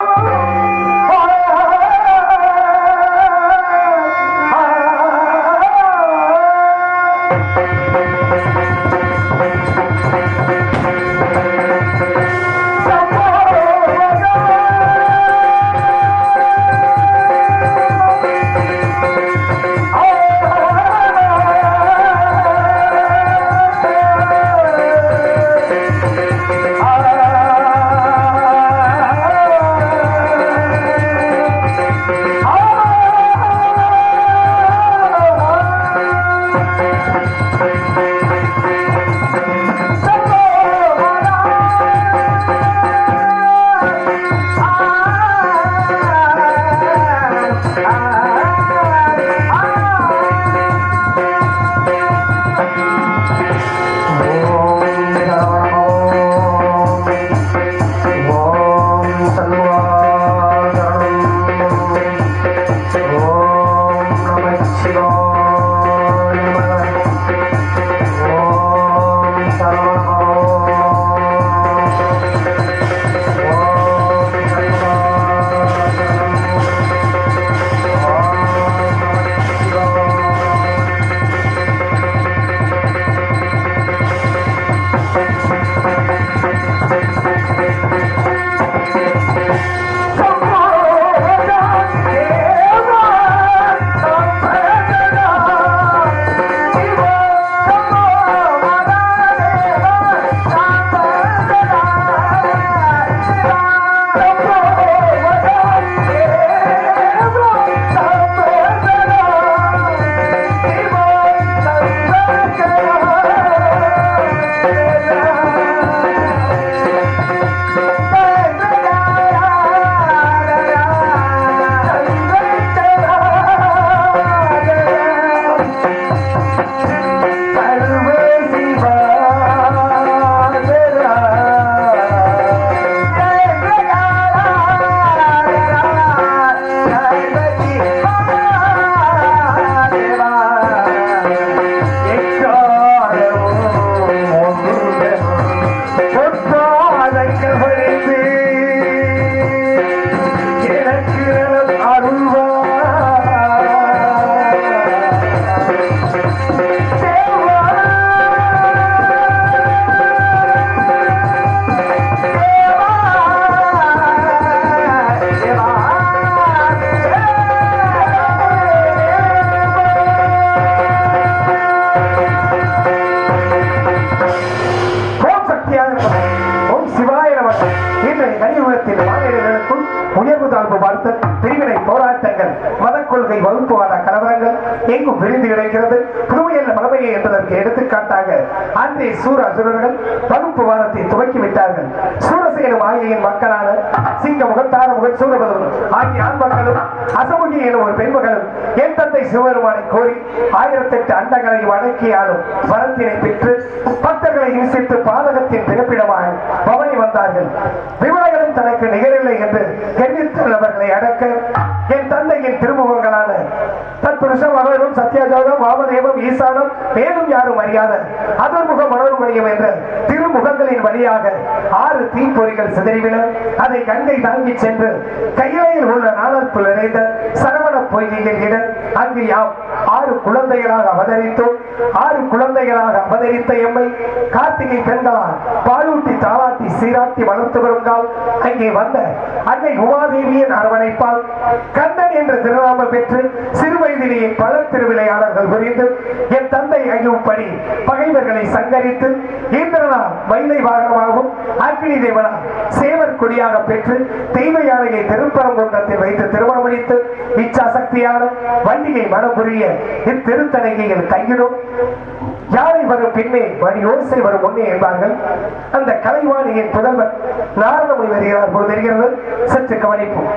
you. கலியுகத்தில் மாநிலங்களுக்குள் உயர்வு தாழ்வு பார்த்து பிரிவினை போராட்டங்கள் மதக் கொள்கை வகுப்புவாத கலவரங்கள் எங்கும் விரிந்து கிடைக்கிறது. புதுமையல்ல மலமையை என்பதற்கு எடுத்துக்காட்டாக அன்றே சூர அசுரர்கள் வகுப்புவாதத்தை துவக்கி விட்டார்கள் சூரசேனும் ஆகியின் மக்களான சிங்க முகத்தார முகன் சூரபதவன் ஆகிய ஆண் மக்களும் அசமுகி எனும் ஒரு பெண்மகளும் என் தந்தை சிவபெருமானை கோரி ஆயிரத்தெட்டு அண்டங்களையும் அடக்கி ஆளும் வரத்தினை பெற்று பக்தர்களை இன்சித்து பாதகத்தின் பிறப்பிடமாக வந்தார்கள். விவரங்களும் தனக்கு நிகரில்லை என்று எண்ணித்துள்ளவர்களை அடக்க என் தந்தையின் திருமுகங்களான தற்புருஷம் அவரும் சத்யாஜாதம் வாமதேவம் ஈசானம் மேலும் யாரும் அறியாத அதர்முக மனோன்மணியம் என்ற திருமுகங்களின் வழியாக ஆறு தீப்பொறிகள் சிதறிவிட அதை கங்கை தாங்கி சென்று கையிலையில் உள்ள நாளற்புல் நிறைந்த சரவண பொய்கையில் இட அங்கு யாம் ஆறு குழந்தைகளாக அவதரித்தோம் ஆறு குழந்தைகளாக அவதரித்த எம்மை கார்த்திகை பெண்களால் பாலூட்டி தாளாட்டி சீராட்டி வளர்த்து வருங்கால் அங்கே வந்த அன்னை உமாதேவியின் அரவணைப்பால் கண்ணன் என்ற திருநாமம் பெற்று சிறுவயதிலேயே பல திருவிளையாடல்கள் புரிந்து என் தந்தை ஐயும்படி பகைவர்களை சங்கரித்து இந்திரனால் மயிலை வாகனமாகவும் அக்னி தேவனால் சேவர் கொடியாக பெற்று தெய்வ யானையை திருப்பரங்குன்றத்தில் வைத்து திருமணம் முடித்து இச்சா சக்தியான வள்ளியை மனம் புரிய இத்திருத்தனைகையில் கையிடும். யாரை வரும் பின்னே வழி யோசை வரும் முன்னே என்பார்கள். அந்த கலைவாணியின் புதல்வன் நாரதமுனி வருகிறார் போல் தெரிகிறது. சற்று கவனிப்போம்.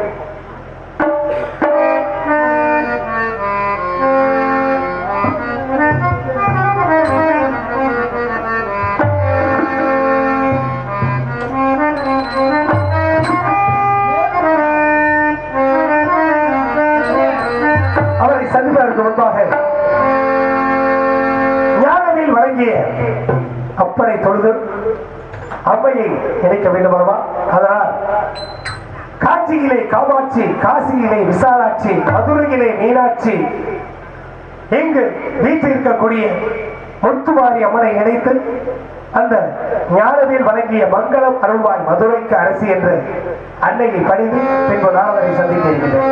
அப்பனை தொழுது அம்மையை இணைக்க வேண்டும் அதனால் காஞ்சியிலே காமாட்சி காசியிலே விசாலாட்சி மதுரையிலே மீனாட்சி இங்கு வீட்டில் இருக்கக்கூடிய முத்துமாரி அம்மனை இணைத்து அந்த ஞானவேல் வழங்கிய மங்களம் அருள்வாய் மதுரைக்கு அரசி என்று அன்னையை பணிந்து பின்பு நாரதரை சந்திக்க இருக்கிறேன்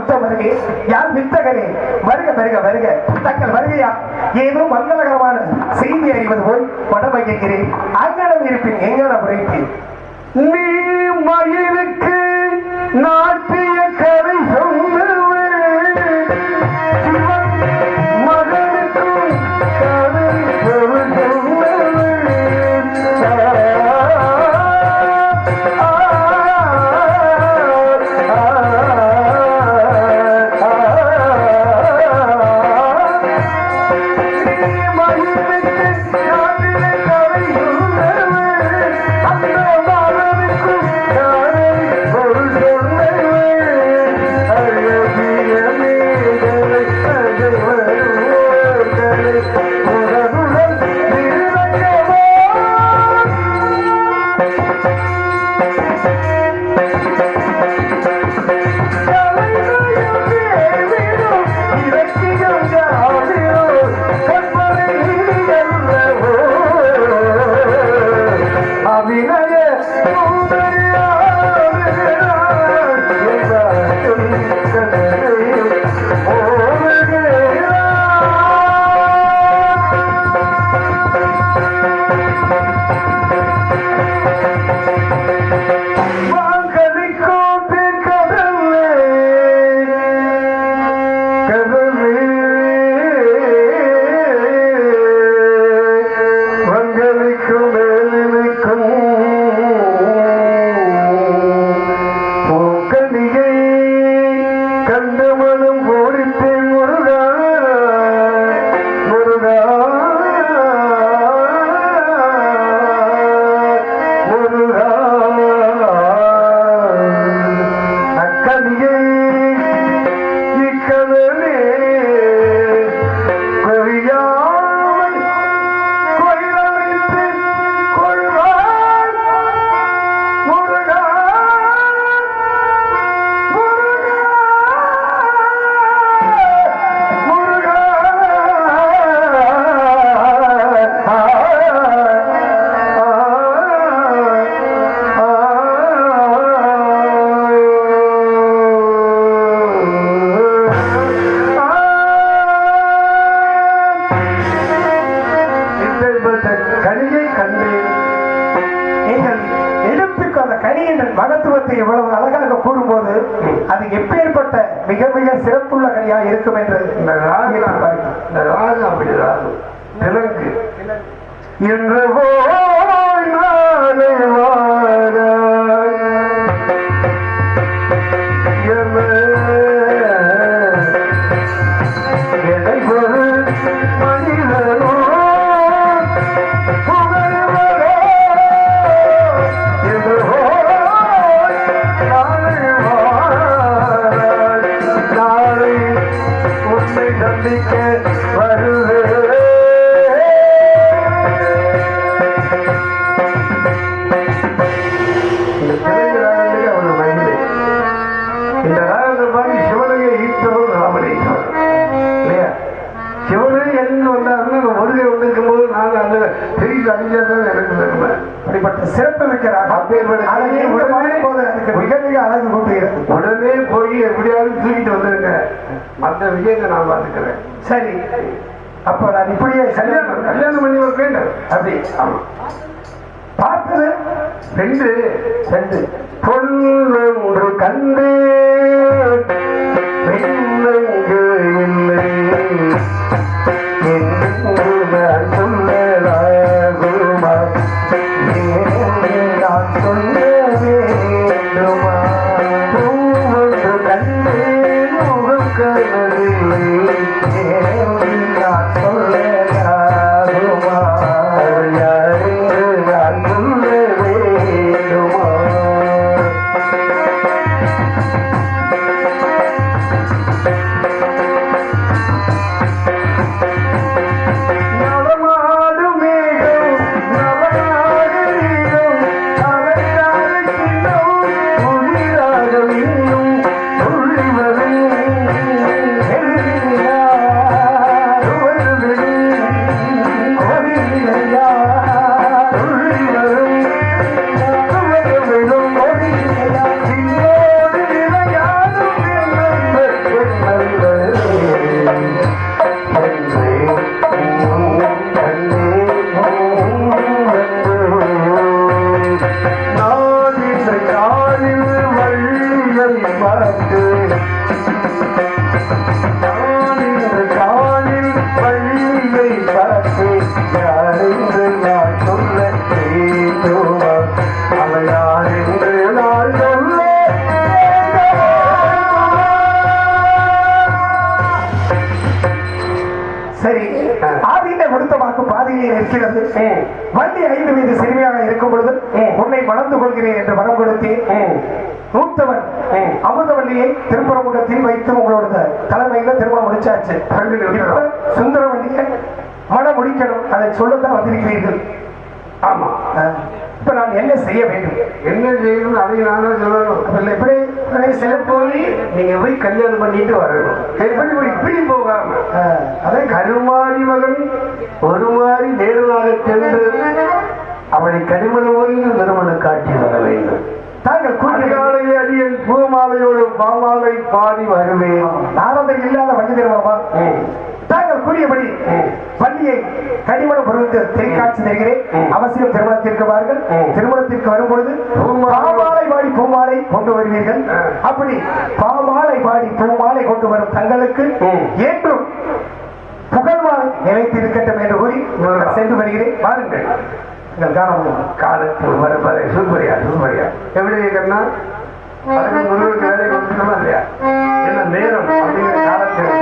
காக்கும் வருகை யார் வித்தகரே வருக வருக வருக தங்கள் வருகையா ஏதோ மங்களகரமான செய்தி அறிவது போல் படமகிழ்கிறேன் அங்கனம் இருப்பின் எங்கனம் உரைப்பேன் நீ மயிலுக்கு நாட்டிய கதை மிக மிக சிறப்புள்ள கனியா இருக்கும் என்று இந்த ராகு இந்த ராகு அப்படி ராகு விலங்கு என்று போய் சிறப்பு மிக்கிறார் அப்பேற்பட்ட அதை நீங்க பார்க்கும்போது அதுக்கு மிக மிக அழகு கூட்டுகிறது. உடனே போய் எப்படியாவது தூக்கிட்டு வந்துருங்க. அந்த விஷயத்தை நான் பார்த்துக்கிறேன். சரி. அப்ப நான் இப்படியே கல்யாணம் கல்யாணம் பண்ணி ஒரு வேண்டும் அப்படி. ஆமா. பார்த்தது? ரெண்டு ரெண்டு பொன்னொன்று கண்டு சரி. ஆதியில கொடுத்த வாக்கு பாதியிலே நிற்கிறது. வண்டி ஐந்து மீது சிறுமியாக இருக்கும் பொழுது உன்னை மணந்து கொள்கிறேன் என்று மனம் கொடுத்தேன். மூத்தவன் அமிர்தவல்லியை திருப்பரங்குன்றத்தில் வைத்து உங்களோட தலைமையில திருமணம் முடிச்சாச்சு. இப்ப சுந்தரவல்லியை மனம் முடிக்கணும். அதை சொல்லத்தான் வந்திருக்கிறீர்கள். ஆமா. இப்ப நான் என்ன செய்ய வேண்டும்? என்ன செய்யணும் அதை நானே சொல்லணும். எப்படி சில போய் நீங்க போய் கல்யாணம் பண்ணிட்டு வரணும். எப்படி போய் இப்படி போகாம. அஹ், அதை கருமாறி மகன் ஒரு மாறி நேருவாக சென்று அவளை கனிமண ஓய்ந்து திருமணம் காட்டி வர வேண்டும். தாங்கள் அதிகாலையில் அடியன் பூமாலையோடு பாமாலை பாடி வருவேன். நாரதர் இல்லாத வண்டி திருமணமா தாங்கள் கூறியபடி பள்ளியை கனிமணம் பொருந்த தெளிக்காட்சி தருகிறேன். அவசியம் திருமணத்திற்கு வாருங்கள். திருமணத்திற்கு வரும்பொழுது பாமாலை பாடி பூமாலை கொண்டு வருவீர்கள். அப்படி பாமாலை பாடி பூமாலை கொண்டு வரும் தங்களுக்கு என்றும் புகழ்மாலை நிலைத்திருக்கட்டும் என்று கூறி சென்று வருகிறேன். பாருங்கள் நீங்கள் காண முடியும் காலத்தில் வருவதை சூப்பரியா சூப்பரியா எப்படி கண்ணா அதுக்கு முருகனுக்கு வேலை கொடுத்துக்கணுமா இல்லையா? என்ன நேரம் அப்படிங்கிற காலத்தில்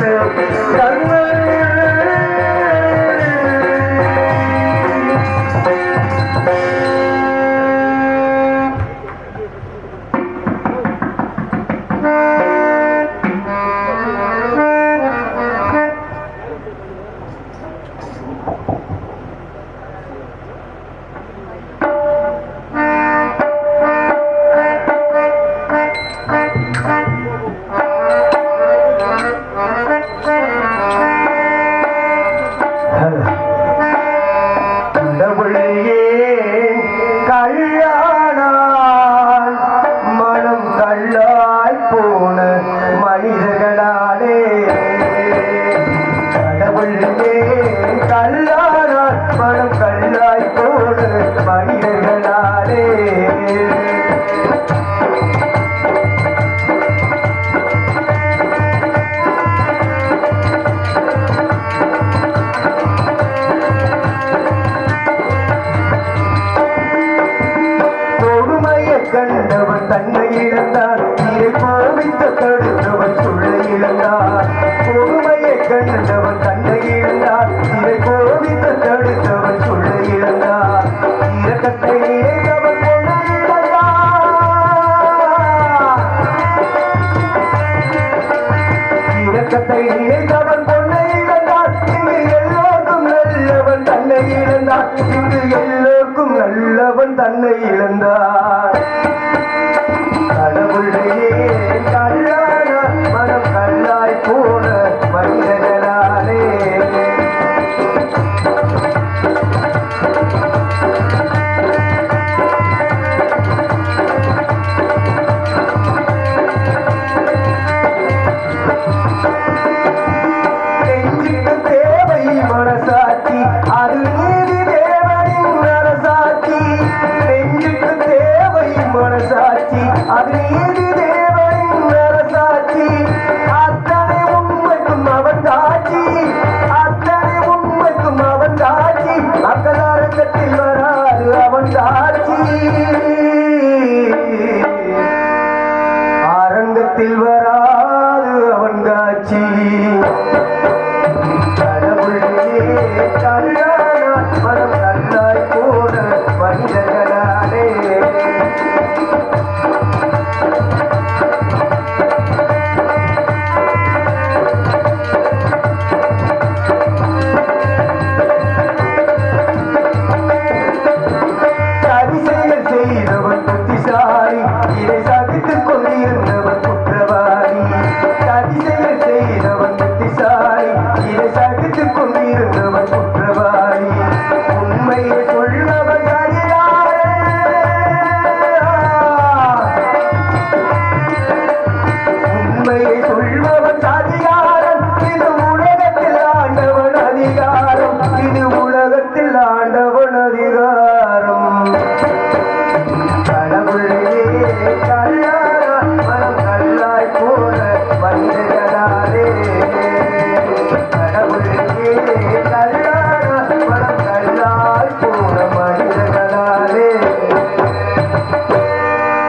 Don't worry.